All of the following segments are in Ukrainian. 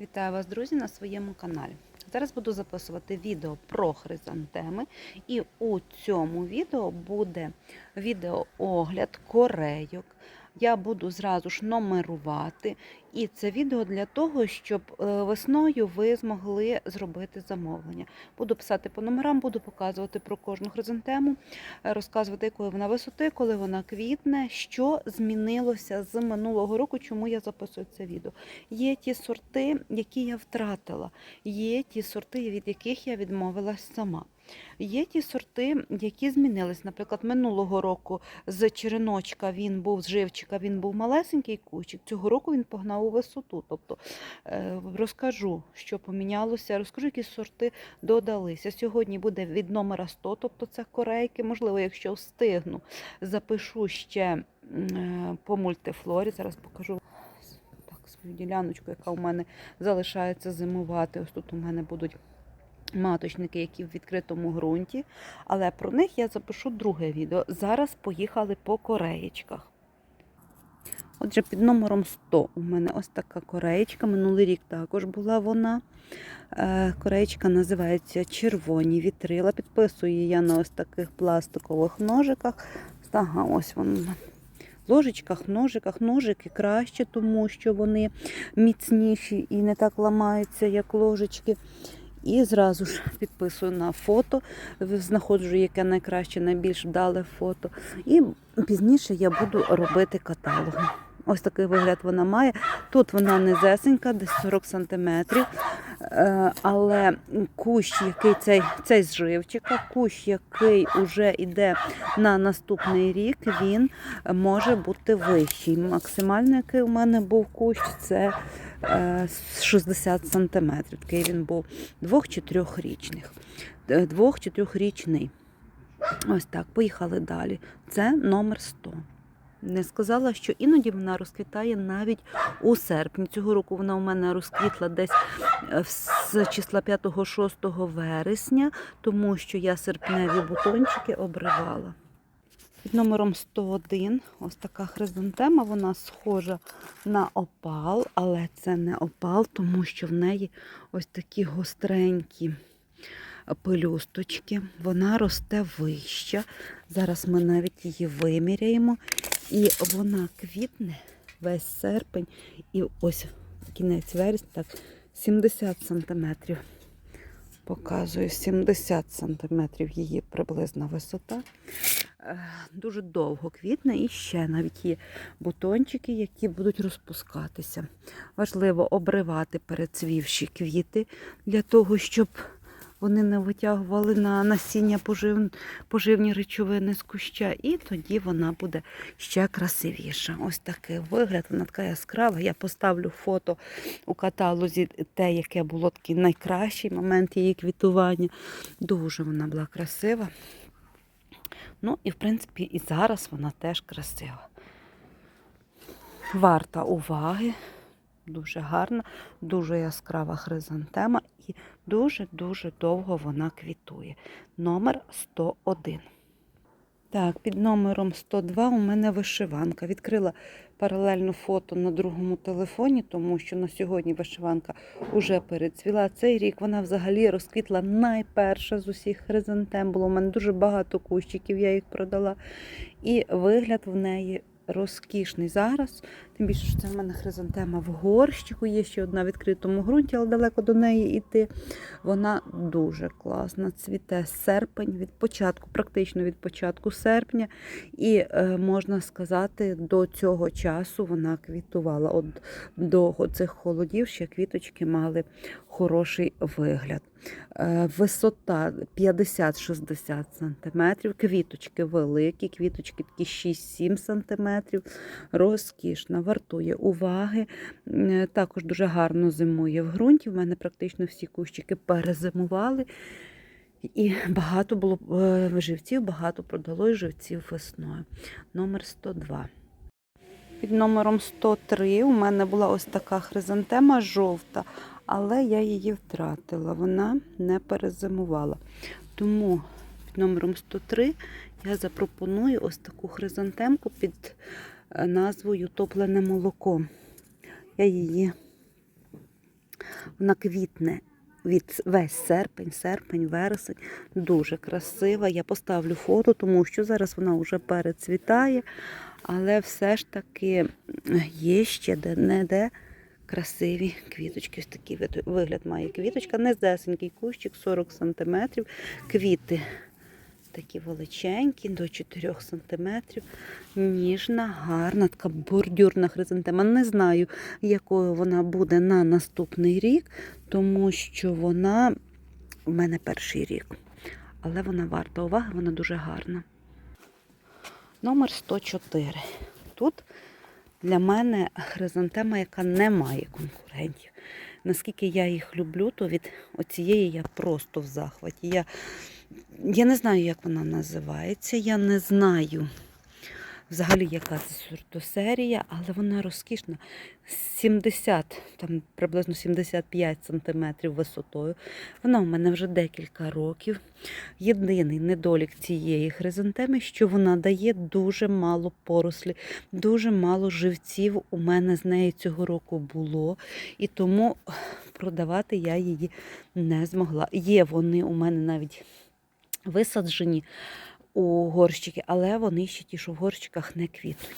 Вітаю вас, друзі, на своєму каналі. Зараз буду записувати відео про хризантеми, і у цьому відео буде відеоогляд корейок. Я буду зразу ж номерувати, і це відео для того, щоб е, весною ви змогли зробити замовлення. Буду писати по номерам, буду показувати про кожну хризантему, е, розказувати, якої вона висоти, коли вона квітне, що змінилося з минулого року, чому я записую це відео. Є ті сорти, які я втратила, є ті сорти, від яких я відмовилась сама. Є ті сорти, які змінились. Наприклад, минулого року з череночка він був з живчика, він був малесенький кущик. Цього року він погнав у висоту. Тобто е, розкажу, що помінялося, розкажу, які сорти додалися. Сьогодні буде від номера 100, тобто це корейки. Можливо, якщо встигну, запишу ще е, по мультифлорі. Зараз покажу так, свою діляночку, яка у мене залишається зимувати. Ось тут у мене будуть маточники, які в відкритому ґрунті. Але про них я запишу друге відео. Зараз поїхали по кореєчках. Отже, під номером 100 у мене ось така кореєчка. Минулий рік також була вона. Е, Кореєчка називається Червоні вітрила. Підписую я на ось таких пластикових ножиках. Ага, ось вона. Ложечках, ножиках, ножики краще, тому що вони міцніші і не так ламаються, як ложечки. І зразу ж підписую на фото, знаходжу, яке найкраще, найбільш вдале фото. І пізніше я буду робити каталоги. Ось такий вигляд вона має. Тут вона низесенька, десь 40 см. Але кущ, який цей, цей з живчика, кущ, який вже йде на наступний рік, він може бути вищий. Максимально, який у мене був кущ, це е, 60 см. Такий він був двох чи трьохрічних. Е, Двох чи трьохрічний. Ось так, поїхали далі. Це номер 100. Не сказала, що іноді вона розквітає навіть у серпні. Цього року вона у мене розквітла десь е, з числа 5-6 вересня, тому що я серпневі бутончики обривала. Під номером 101 ось така хризантема, вона схожа на опал, але це не опал, тому що в неї ось такі гостренькі пелюсточки. Вона росте вища. Зараз ми навіть її виміряємо. І вона квітне весь серпень. І ось кінець вересня, так, 70 сантиметрів. Показую 70 сантиметрів її приблизна висота. Е, Дуже довго квітне і ще навіть є бутончики, які будуть розпускатися. Важливо обривати перецвівші квіти для того, щоб вони не витягували на насіння пожив... поживні речовини з куща, і тоді вона буде ще красивіша. Ось такий вигляд, вона така яскрава. Я поставлю фото у каталозі, те, яке було такий найкращий момент її квітування. Дуже вона була красива. Ну і в принципі і зараз вона теж красива. Варта уваги. Дуже гарна, дуже яскрава хризантема і дуже-дуже довго вона квітує. Номер 101. Так, під номером 102 у мене вишиванка. Відкрила паралельно фото на другому телефоні, тому що на сьогодні вишиванка вже перецвіла. Цей рік вона взагалі розквітла найперша з усіх хризантем. Було у мене дуже багато кущиків, я їх продала. І вигляд в неї розкішний зараз. Тим більше, що це в мене хризантема в горщику, є ще одна в відкритому ґрунті, але далеко до неї йти. Вона дуже класна. Цвіте серпень від початку, практично від початку серпня. І е, можна сказати, до цього часу вона квітувала. От до цих холодів ще квіточки мали хороший вигляд. Е, Висота 50-60 см, квіточки великі, квіточки такі 6-7 см, розкішна, вартує уваги. Також дуже гарно зимує в ґрунті. В мене практично всі кущики перезимували. І багато було е, живців, багато продалось живців весною. Номер 102. Під номером 103 у мене була ось така хризантема жовта, але я її втратила, вона не перезимувала. Тому під номером 103 я запропоную ось таку хризантемку під е, назвою Топлене молоко. Я її Вона квітне від весь серпень, серпень, вересень. Дуже красива. Я поставлю фото, тому що зараз вона вже перецвітає, але все ж таки є ще де-не-де красиві квіточки. Ось такий вигляд має квіточка. Незесенький кущик, 40 см. Квіти такі величенькі, до 4 см. Ніжна, гарна, така бордюрна хризантема. Не знаю, якою вона буде на наступний рік, тому що вона в мене перший рік. Але вона варта уваги, вона дуже гарна. Номер 104. Тут для мене хризантема, яка не має конкурентів. Наскільки я їх люблю, то від оцієї я просто в захваті. Я, я не знаю, як вона називається. Я не знаю взагалі, яка це сортосерія, але вона розкішна. 70, там приблизно 75 сантиметрів висотою. Вона у мене вже декілька років. Єдиний недолік цієї хризантеми, що вона дає дуже мало порослі, дуже мало живців у мене з неї цього року було. І тому продавати я її не змогла. Є вони у мене навіть висаджені у горщики, але вони ще ті, що в горщиках не квітнуть.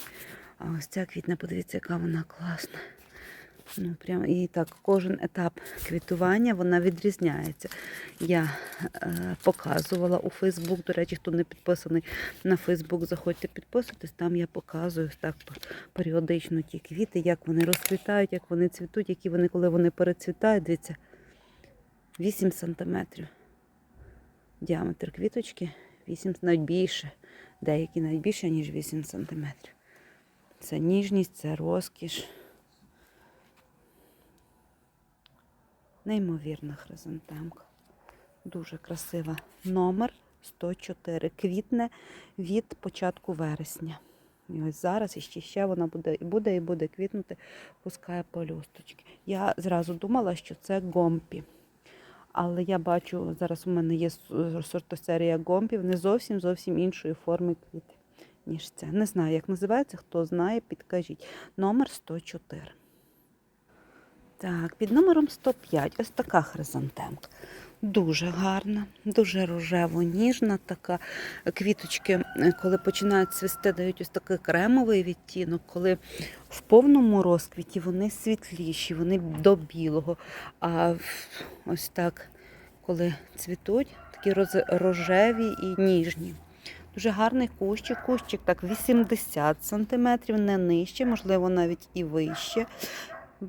А ось ця квітна, подивіться, яка вона класна. Ну, прям, і так, кожен етап квітування вона відрізняється. Я е, показувала у Фейсбук. До речі, хто не підписаний на Фейсбук, заходьте підписуйтесь. Там я показую так періодично ті квіти, як вони розквітають, як вони цвітуть, які вони, коли вони перецвітають. Дивіться, 8 сантиметрів. Діаметр квіточки 8, навіть більше. Деякі навіть більше, ніж 8 сантиметрів. Це ніжність, це розкіш. Неймовірна хризантемка. Дуже красива. Номер 104. Квітне від початку вересня. І ось зараз іще ще вона буде і буде, і буде квітнути, пускає пелюсточки. Я зразу думала, що це гомпі. Але я бачу, зараз у мене є сортосерія гомпів, не зовсім зовсім іншої форми квіти, ніж це. Не знаю, як називається, хто знає, підкажіть. Номер 104. Так, під номером 105 ось така хризантемка. Дуже гарна, дуже рожево ніжна така. Квіточки, е, коли починають цвісти, дають ось такий кремовий відтінок, коли в повному розквіті вони світліші, вони до білого. А ось так, коли цвітуть, такі рожеві і ніжні. Дуже гарний кущик. Кущик так 80 сантиметрів, не нижче, можливо, навіть і вище.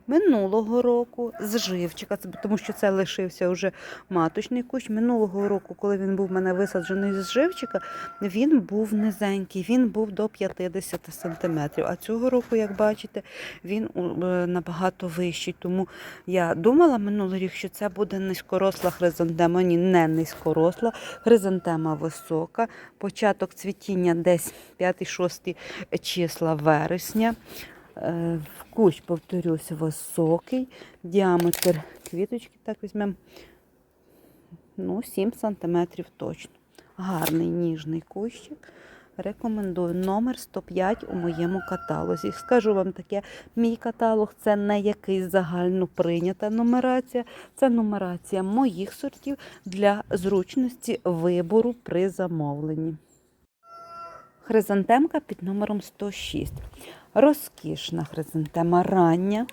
Минулого року з живчика, тому що це лишився вже маточний кущ. Минулого року, коли він був в мене висаджений з живчика, він був низенький, він був до 50 сантиметрів. А цього року, як бачите, він е, набагато вищий. Тому я думала минулий рік, що це буде низькоросла хризантема. Ні, не низькоросла, хризантема висока. Початок цвітіння десь 5-6 числа вересня. Е, Кущ, повторюсь, високий. Діаметр квіточки, так візьмемо, ну, 7 сантиметрів точно. Гарний ніжний кущик. Рекомендую номер 105 у моєму каталозі. Скажу вам таке, мій каталог це не якийсь загально прийнята нумерація, це нумерація моїх сортів для зручності вибору при замовленні. Хризантемка під номером 106. Розкішна хризантема рання.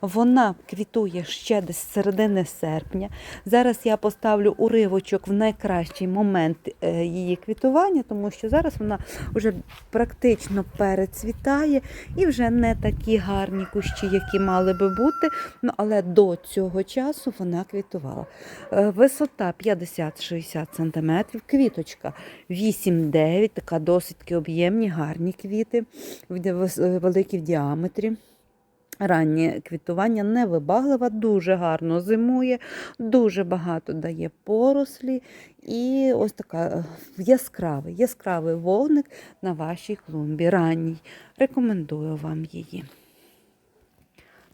Вона квітує ще десь середини серпня. Зараз я поставлю уривочок в найкращий момент е, її квітування, тому що зараз вона вже практично перецвітає і вже не такі гарні кущі, які мали би бути. Ну, але до цього часу вона квітувала. Е, Висота 50-60 см, квіточка 8-9, така досить об'ємні, гарні квіти, в- великі в діаметрі. Раннє квітування невибаглива, дуже гарно зимує, дуже багато дає порослі. І ось така е, яскравий, яскравий вогник на вашій клумбі. Ранній. Рекомендую вам її.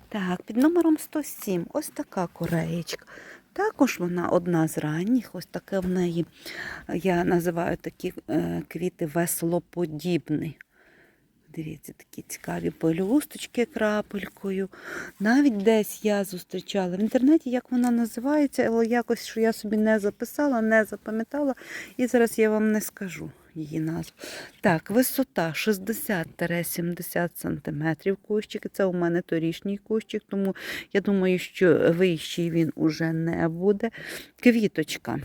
Так, під номером 107 ось така кореєчка. Також вона одна з ранніх, ось таке в неї, я називаю такі е, квіти веслоподібні. Дивіться, такі цікаві пелюсточки крапелькою. Навіть десь я зустрічала в інтернеті, як вона називається, але якось що я собі не записала, не запам'ятала. І зараз я вам не скажу її назву. Так, висота 60-70 см кущик. Це у мене торішній кущик, тому я думаю, що вищий він уже не буде. Квіточка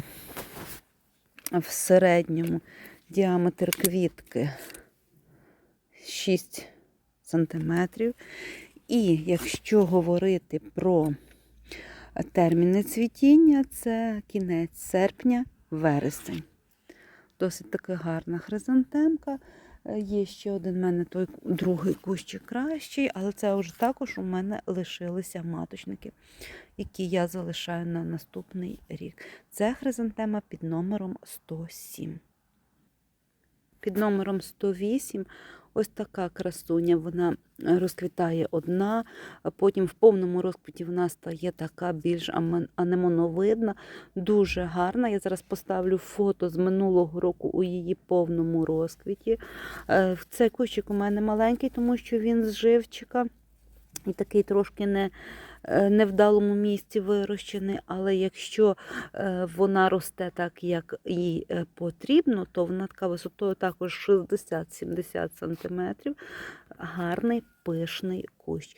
в середньому діаметр квітки 6 сантиметрів. І якщо говорити про терміни цвітіння, це кінець серпня, вересень. Досить таки гарна хризантемка. Е, Є ще один в мене той другий кущик кращий, але це вже також у мене лишилися маточники, які я залишаю на наступний рік. Це хризантема під номером 107. Під номером 108 ось така красуня. Вона розквітає одна, а потім в повному розквіті вона стає така більш анемоновидна, дуже гарна. Я зараз поставлю фото з минулого року у її повному розквіті. Е, Цей кущик у мене маленький, тому що він з живчика. І такий трошки не, е, невдалому місці вирощений, але якщо е, вона росте так, як їй е, потрібно, то вона така висотою також 60-70 см. Гарний пишний кущ.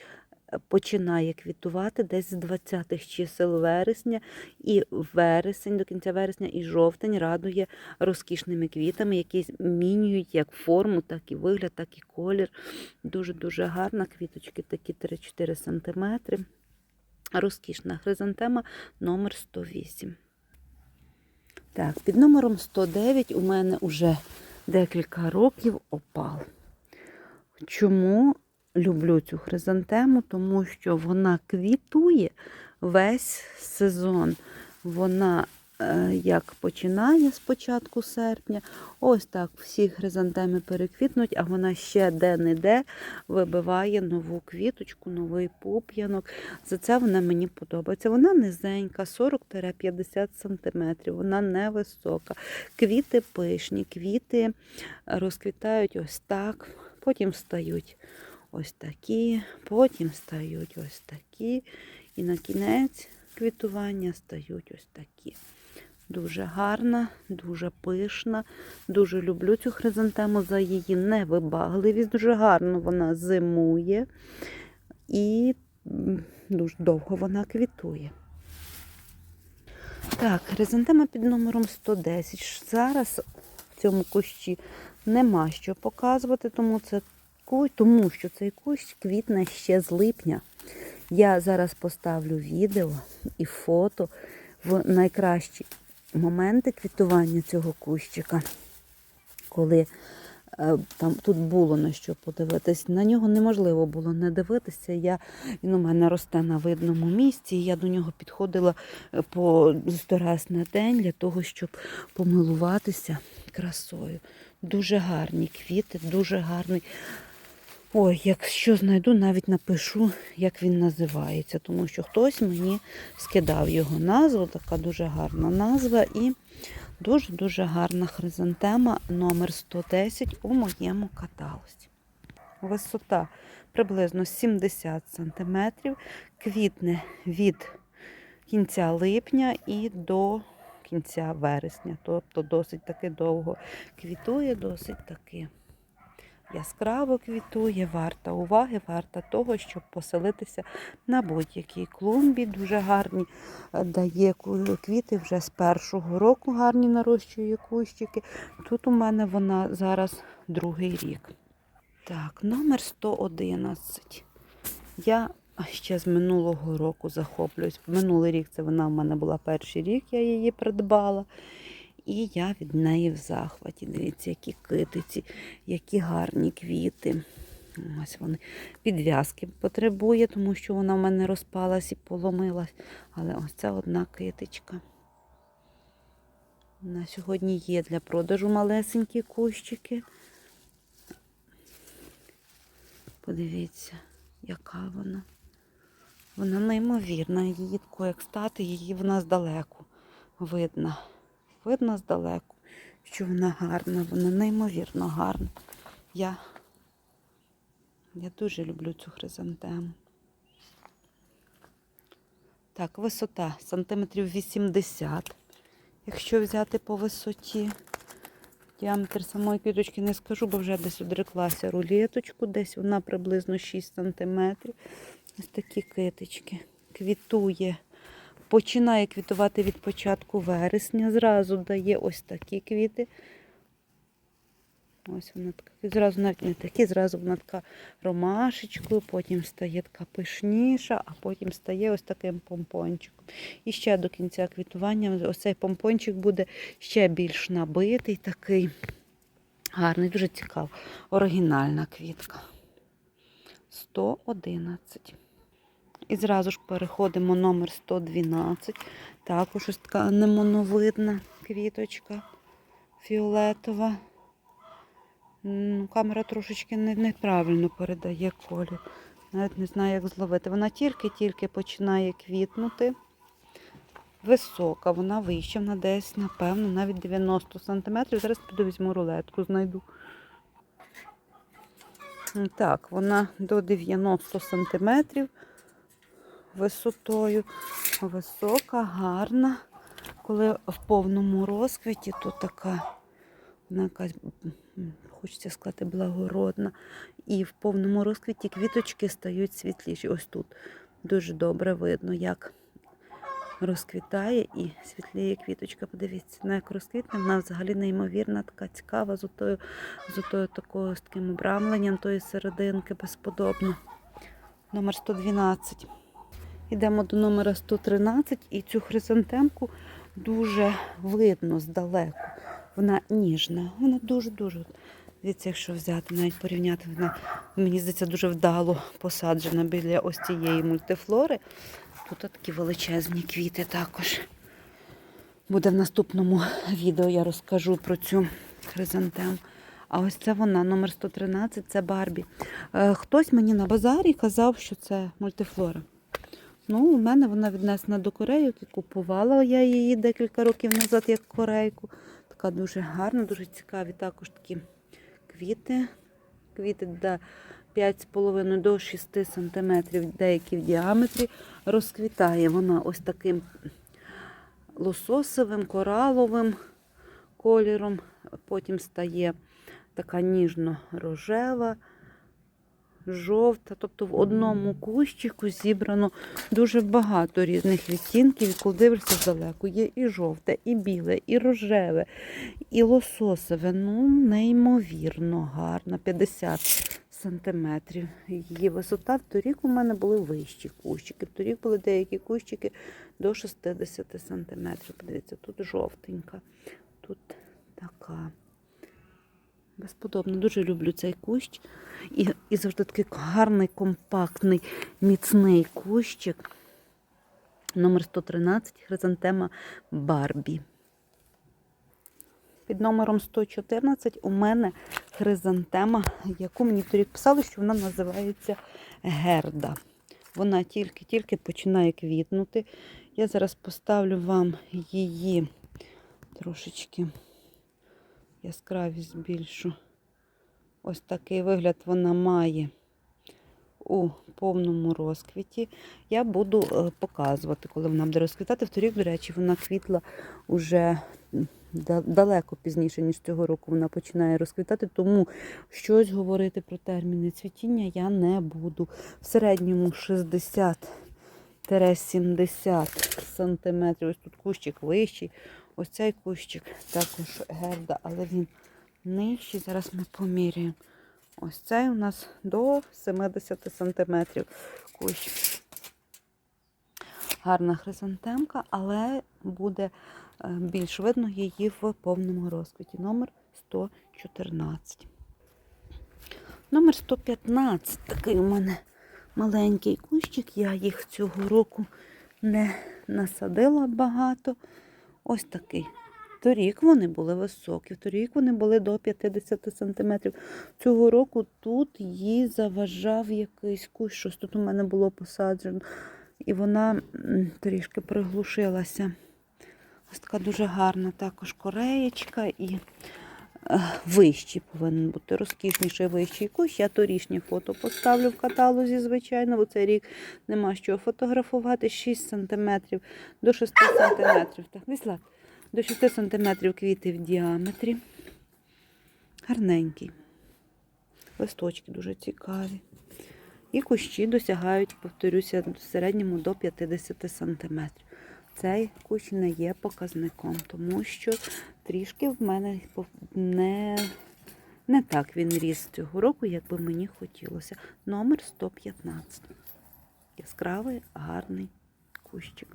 Е, Починає квітувати десь з 20-х чисел вересня, і вересень до кінця вересня і жовтень радує розкішними квітами, які змінюють як форму, так і вигляд, так і колір. Дуже-дуже гарна. Квіточки такі 3-4 см. Розкішна хризантема номер 108. Так, під номером 109 у мене вже декілька років опал. Чому люблю цю хризантему? Тому що вона квітує весь сезон. Вона як починає з початку серпня, ось так всі хризантеми переквітнуть, а вона ще де-не-де вибиває нову квіточку, новий пуп'янок. За це вона мені подобається. Вона низенька, 40-50 см, вона невисока. Квіти пишні, квіти розквітають ось так, потім стають ось такі, потім стають ось такі. І на кінець квітування стають ось такі. Дуже гарна, дуже пишна. Дуже люблю цю хризантему за її невибагливість. Дуже гарно вона зимує і дуже довго вона квітує. Так, хризантема під номером 110. Зараз в цьому кущі нема що показувати, тому, це, тому що цей кущ квітне ще з липня. Я зараз поставлю відео і фото в найкращі моменти квітування цього кущика, коли е, там тут було на що подивитись. На нього неможливо було не дивитися. Я, він у мене росте на видному місці. і Я до нього підходила е, по раз на день для того, щоб помилуватися красою. Дуже гарні квіти, дуже гарний. Ой, якщо знайду, навіть напишу, як він називається, тому що хтось мені скидав його назву, така дуже гарна назва і дуже-дуже гарна хризантема номер 110 у моєму каталозі. Висота приблизно 70 см, квітне від кінця липня і до кінця вересня, тобто досить таки довго квітує, досить таки яскраво квітує, варта уваги, варта того, щоб поселитися на будь-якій клумбі. Дуже гарні е, дає квіти вже з першого року, гарні нарощує кущики. Тут у мене вона зараз другий рік. Так, номер 111. Я ще з минулого року захоплююсь. Минулий рік це вона в мене була перший рік, я її придбала. І я від неї в захваті. Дивіться, які китиці, які гарні квіти. Ось вони підв'язки потребує, тому що вона в мене розпалась і поломилась. Але ось це одна китичка. На сьогодні є для продажу малесенькі кущики. Подивіться, яка вона. Вона неймовірна. Її тако, як стати, її вона здалеку видно. Видно здалеку, що вона гарна, вона неймовірно гарна. Я Я дуже люблю цю хризантему. Так, висота сантиметрів 80, якщо взяти по висоті. Діаметр самої квіточки не скажу, бо вже десь одреклася рулеточку, десь вона приблизно 6 см. Ось такі китички. Квітує. Починає квітувати від початку вересня. Зразу дає ось такі квіти. Ось вона така. Зразу навіть не такі, зразу вона така ромашечкою, потім стає така пишніша, а потім стає ось таким помпончиком. І ще до кінця квітування ось цей помпончик буде ще більш набитий, такий гарний, дуже цікавий. Оригінальна квітка. 111. І зразу ж переходимо номер 112. Також ось така немоновидна квіточка фіолетова. М, Камера трошечки неправильно передає колір. Навіть не знаю, як зловити. Вона тільки-тільки починає квітнути. Висока, вона вища, вона десь, напевно, навіть 90 см. Зараз піду візьму рулетку, знайду. Так, вона до 90 см висотою. Висока, гарна. Коли в повному розквіті, то така вона якась, хочеться сказати, благородна. І в повному розквіті квіточки стають світліші. Ось тут дуже добре видно, як розквітає і світліє квіточка. Подивіться, вона як розквітне, вона взагалі неймовірна, така цікава, з отою, з отою такою з таким обрамленням тої серединки, безподобно. Номер 112. Йдемо до номера 113 і цю хризантемку дуже видно здалеку. Вона ніжна, вона дуже-дуже. Дивіться, якщо взяти, навіть порівняти, вона, мені здається, дуже вдало посаджена біля ось цієї мультифлори. Тут такі величезні квіти також. Буде в наступному відео, я розкажу про цю хризантему. А ось це вона, номер 113, це Барбі. Е, Хтось мені на базарі казав, що це мультифлора. Ну, у мене вона віднесена до корейок і купувала я її декілька років назад як корейку. Така дуже гарна, дуже цікаві також такі квіти. Квіти до 5,5 до 6 см, деякі в діаметрі. Розквітає вона ось таким лососовим, кораловим кольором. Потім стає така ніжно-рожева, жовта. Тобто в одному кущику зібрано дуже багато різних відтінків. І коли дивишся здалеку, є і жовте, і біле, і рожеве, і лососове. Ну, неймовірно гарна. 50 сантиметрів. Її висота. Торік у мене були вищі кущики. Торік були деякі кущики до 60 сантиметрів. Подивіться, тут жовтенька, тут така. Безподобно, дуже люблю цей кущ. І, і завжди такий гарний, компактний, міцний кущик. Номер 113 хризантема Барбі. Під номером 114 у мене хризантема, яку мені торік писали, що вона називається Герда. Вона тільки-тільки починає квітнути. Я зараз поставлю вам її трошечки яскравість більшу. Ось такий вигляд вона має у повному розквіті. Я буду е, показувати, коли вона буде розквітати. Вторік, до речі, вона квітла уже далеко пізніше, ніж цього року вона починає розквітати, тому щось говорити про терміни цвітіння я не буду. В середньому 60-70 сантиметрів. Ось тут кущик вищий. Ось цей кущик також герда, але він нижчий. Зараз ми поміряємо. Ось цей у нас до 70 сантиметрів кущ. Гарна хризантемка, але буде е, більш видно її в повному розквіті. Номер 114. Номер 115. Такий у мене маленький кущик. Я їх цього року не насадила багато. Ось такий. Торік вони були високі, торік вони були до 50 сантиметрів. Цього року тут їй заважав якийсь кущ, щось тут у мене було посаджено. І вона трішки приглушилася. Ось така дуже гарна також кореєчка і вищий повинен бути розкішніший вищий кущ. Я торішнє фото поставлю в каталозі, звичайно, бо цей рік нема що фотографувати. 6 см до 6 см. Так, Віслав, до 6 см квіти в діаметрі. Гарненький. Листочки дуже цікаві. І кущі досягають, повторюся, в середньому до 50 см. Цей кущ не є показником, тому що трішки в мене не, не так він ріс цього року, як би мені хотілося. Номер 115. Яскравий, гарний кущик.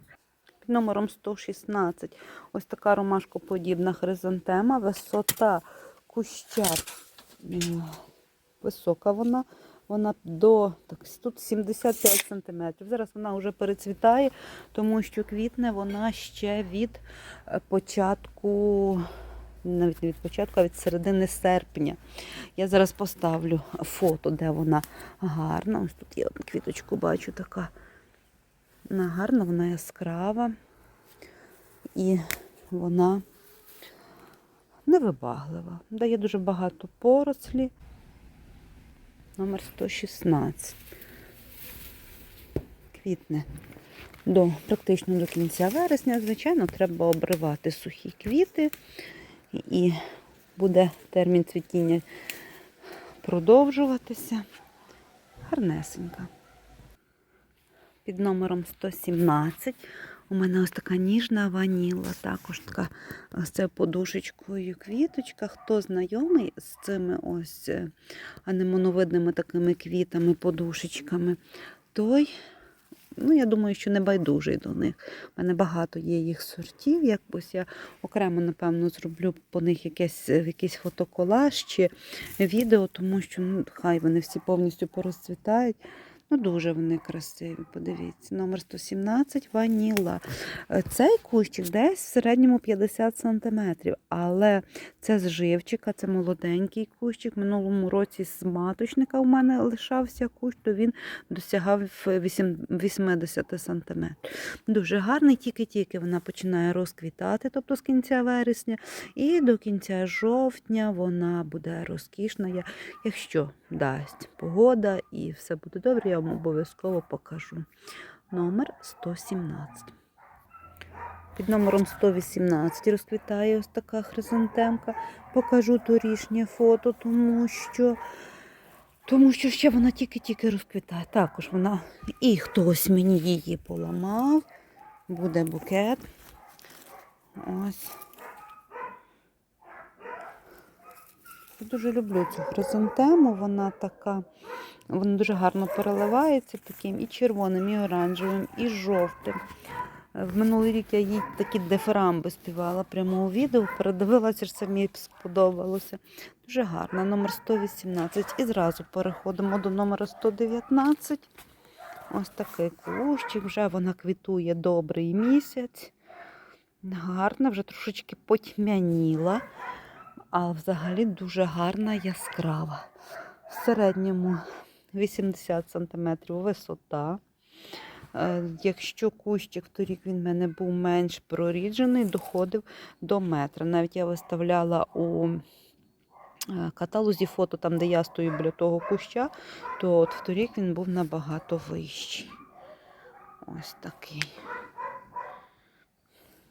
Під номером 116 ось така ромашкоподібна хризантема. Висота куща висока вона. Вона до так, тут 75 см. Зараз вона вже перецвітає, тому що квітне вона ще від е, початку, навіть не від початку, а від середини серпня. Я зараз поставлю фото, де вона гарна. Ось тут я квіточку бачу така. Вона гарна, вона яскрава. І вона невибаглива. Дає дуже багато порослі. Номер 116. Квітне до, практично до кінця вересня. Звичайно, треба обривати сухі квіти, і буде термін цвітіння продовжуватися. Гарнесенька. Під номером 117 у мене ось така ніжна ваніла, також така з цією подушечкою квіточка. Хто знайомий з цими ось е, анемоновидними такими квітами, подушечками, той, ну, я думаю, що не байдужий до них. У мене багато є їх сортів. Якось я окремо, напевно, зроблю по них якесь, е, якийсь фотоколаж чи відео, тому що ну, хай вони всі повністю порозцвітають. Ну, дуже вони красиві, подивіться. Номер 117 ваніла. Е, Цей кущик десь в середньому 50 см, але це з живчика, це молоденький кущик. Минулому році з маточника у мене лишався кущ, то він досягав 80 см. Дуже гарний, тільки-тільки вона починає розквітати, тобто з кінця вересня, і до кінця жовтня вона буде розкішна. Якщо дасть погода і все буде добре, я вам обов'язково покажу. Номер 117. Під номером 118 розквітає ось така хризантемка. Покажу торішнє фото, тому що, тому що ще вона тільки-тільки розквітає. Також вона і хтось мені її поламав. Буде букет. Ось. Я дуже люблю цю хризантему. Вона така, вона дуже гарно переливається таким і червоним, і оранжевим, і жовтим. В минулий рік я їй такі дифирамби співала прямо у відео, передивилася, що це мені сподобалося. Дуже гарна, номер 118. І зразу переходимо до номера 119. Ось такий кущик, вже вона квітує добрий місяць. Гарна, вже трошечки потьмяніла, а взагалі дуже гарна яскрава. В середньому 80 см висота. Е, Якщо кущик торік він в мене був менш проріджений, доходив до метра. Навіть я виставляла у е, каталозі фото, там, де я стою біля того куща, то от вторік він був набагато вищий. Ось такий.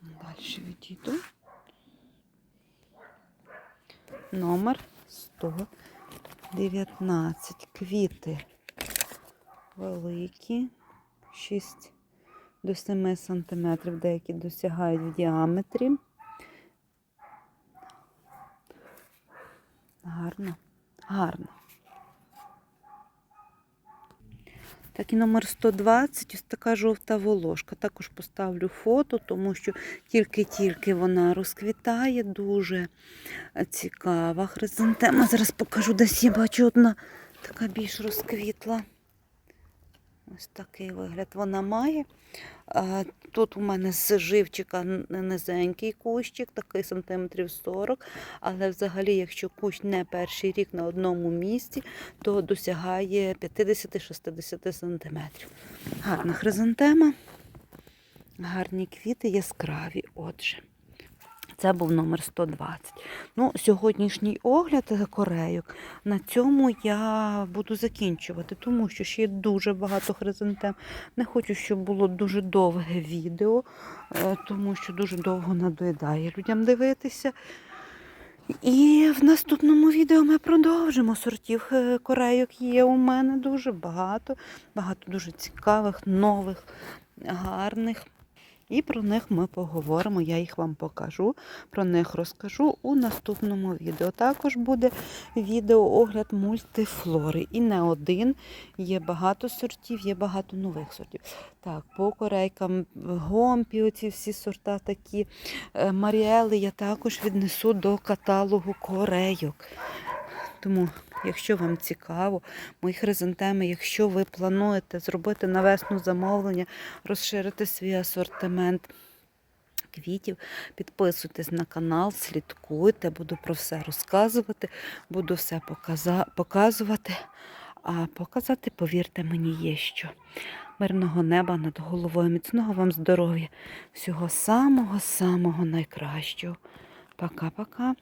Далі відійду. Номер 119. Квіти великі, 6 до 7 см, деякі досягають в діаметрі. Гарно, гарно. Так, і номер 120, ось така жовта волошка. Також поставлю фото, тому що тільки-тільки вона розквітає, дуже цікава хризантема. Зараз покажу, десь я бачу одна така більш розквітла. Ось такий вигляд вона має. Тут у мене з живчика низенький кущик, такий сантиметрів 40. Але взагалі, якщо кущ не перший рік на одному місці, то досягає 50-60 сантиметрів. Гарна хризантема, гарні квіти, яскраві. Отже, Це був номер 120. Ну, сьогоднішній огляд е, корейок. На цьому я буду закінчувати, тому що ще є дуже багато хризантем. Не хочу, щоб було дуже довге відео, е, тому що дуже довго надоїдає людям дивитися. І в наступному відео ми продовжимо. Сортів е, корейок є у мене дуже багато, багато дуже цікавих, нових, гарних. І про них ми поговоримо, я їх вам покажу, про них розкажу у наступному відео. Також буде відеоогляд мультифлори. І не один, є багато сортів, є багато нових сортів. Так, по корейкам, гомпі, оці всі сорта такі. Е, Маріели я також віднесу до каталогу корейок. Тому, якщо вам цікаво, мої хризантеми, якщо ви плануєте зробити на весну замовлення, розширити свій асортимент квітів, підписуйтесь на канал, слідкуйте, буду про все розказувати, буду все показувати. А показати, повірте мені, є що. Мирного неба над головою, міцного вам здоров'я, всього самого-самого найкращого. Пока-пока.